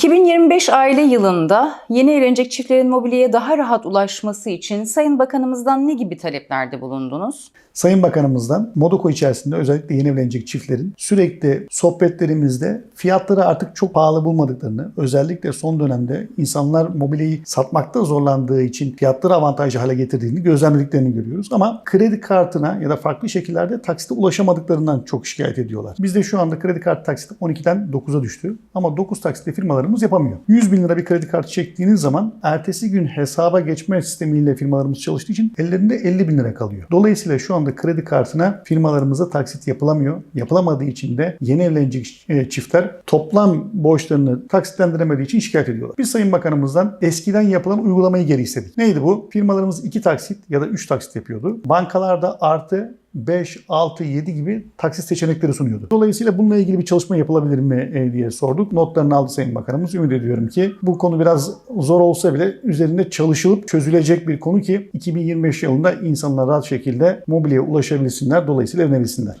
2025 aile yılında yeni evlenecek çiftlerin mobilyaya daha rahat ulaşması için Sayın Bakanımızdan ne gibi taleplerde bulundunuz? Sayın Bakanımızdan Modoko içerisinde özellikle yeni evlenecek çiftlerin sürekli sohbetlerimizde fiyatları artık çok pahalı bulmadıklarını, özellikle son dönemde insanlar mobilyayı satmakta zorlandığı için fiyatları avantajlı hale getirdiğini gözlemlediklerini görüyoruz. Ama kredi kartına ya da farklı şekillerde taksite ulaşamadıklarından çok şikayet ediyorlar. Bizde şu anda kredi kartı taksiti 12'den 9'a düştü. Ama 9 taksitle firmalarımız yapamıyor. 100 bin lira bir kredi kartı çektiğiniz zaman ertesi gün hesaba geçme sistemiyle firmalarımız çalıştığı için ellerinde 50 bin lira kalıyor. Dolayısıyla şu anda kredi kartına firmalarımıza taksit yapılamıyor. Yapılamadığı için de yeni evlenecek e, çiftler toplam borçlarını taksitlendiremediği için şikayet ediyorlar. Biz Sayın Bakanımızdan eskiden yapılan uygulamayı geri istedik. Neydi bu? Firmalarımız 2 taksit ya da 3 taksit yapıyordu. Bankalarda artı 5, 6, 7 gibi taksit seçenekleri sunuyordu. Dolayısıyla bununla ilgili bir çalışma yapılabilir mi e, diye sorduk. Notlarını aldı Sayın Bakanımız. Ümit ediyorum ki bu konu biraz zor olsa bile üzerinde çalışılıp çözülecek bir konu ki 2025 yılında insanlar rahat şekilde mobilyaya ulaşabilsinler. Dolayısıyla evlenebilsinler.